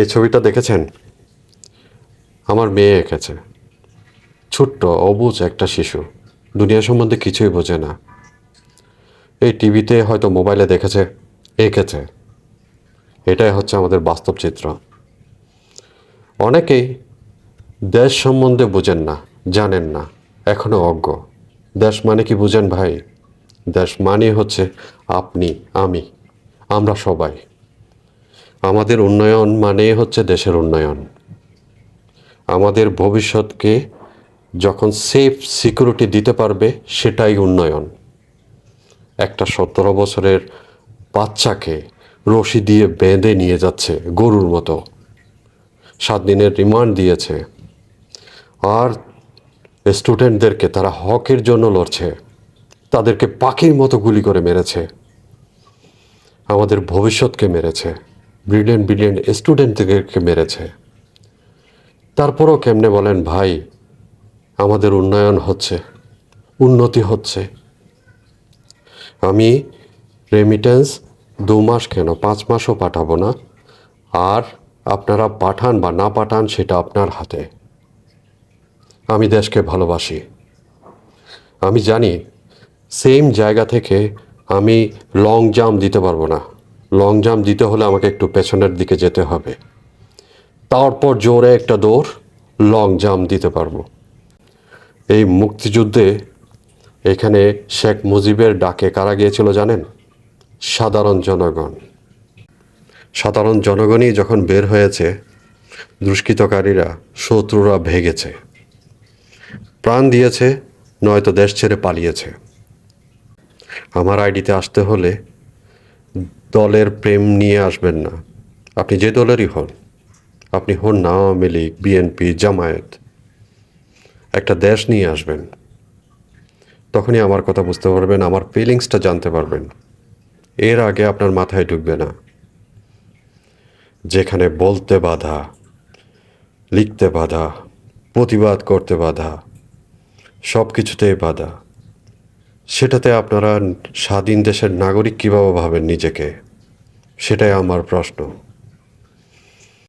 এই ছবিটা দেখেছেন? আমার মেয়ে এঁকেছে। ছোট্ট, অবুজ একটা শিশু। দুনিয়া সম্বন্ধে কিছুই বোঝে না। এই টিভিতে হয়তো মোবাইলে দেখেছে, এঁকেছে। এটাই হচ্ছে আমাদের বাস্তব চিত্র। অনেকেই দেশ সম্বন্ধে বোঝেন না, জানেন না এখনও অজ্ঞ। দেশ মানে কি বুঝেন ভাই? দেশ মানে হচ্ছে আপনি, আমি। আমরা সবাই। আমাদের উন্নয়ন মানে হচ্ছে দেশের উন্নয়ন। আমাদের ভবিষ্যৎকে যখন সেফ সিকিউরিটি দিতে পারবে, সেটাই উন্নয়ন। একটা সতেরো বছরের বাচ্চাকে রশি দিয়ে বেঁধে নিয়ে যাচ্ছে গরুর মতো। সাত দিনের রিমান্ড দিয়েছে। আর স্টুডেন্টদেরকে তারা হকের জন্য লড়ছে। তাদেরকে পাখির মতো গুলি করে মেরেছে। আমাদের ভবিষ্যৎকে মেরেছে। ব্রিলিয়েন্ট ব্রিলিয়েন্ট স্টুডেন্টদেরকে মেরেছে। তারপরও কেমনে বলেন, ভাই, আমাদের উন্নয়ন হচ্ছে, উন্নতি হচ্ছে। আমি রেমিটেন্স দু মাস কেন, পাঁচ মাসও পাঠাবো না? আর আপনারা পাঠান বা না পাঠান সেটা আপনার হাতে। আমি দেশকে ভালোবাসি। আমি জানি সেম জায়গা থেকে আমি লং জাম্প দিতে পারব না। লং জাম্প দিতে হলে আমাকে একটু পেছনের দিকে যেতে হবে। তারপর জোরে একটা দৌড় লং জাম্প দিতে পারব। এই মুক্তিযুদ্ধে এখানে শেখ মুজিবের ডাকে কারা গিয়েছিল জানেন? সাধারণ জনগণ। সাধারণ জনগণই যখন বের হয়েছে, দুষ্কৃতকারীরা, শত্রুরা ভেগেছে। প্রাণ দিয়েছে, নয়তো দেশ ছেড়ে পালিয়েছে। আমার আইডিতে আসতে হলে দলের প্রেম নিয়ে আসবেন না। আপনি যে দলেরই হন, আপনি হন না আওয়ামী লীগ, বিএনপি, জামায়াত। একটা দেশ নিয়ে আসবেন। তখনই আমার কথা বুঝতে পারবেন, আমার ফিলিংসটা জানতে পারবেন। এর আগে আপনার মাথায় ঢুকবে না। যেখানে বলতে বাধা, লিখতে বাধা, প্রতিবাদ করতে বাধা সব কিছুতেই বাধা। সেটাতে আপনারা স্বাধীন দেশের নাগরিক কীভাবে ভাবেন নিজেকে? সেটাই আমার প্রশ্ন।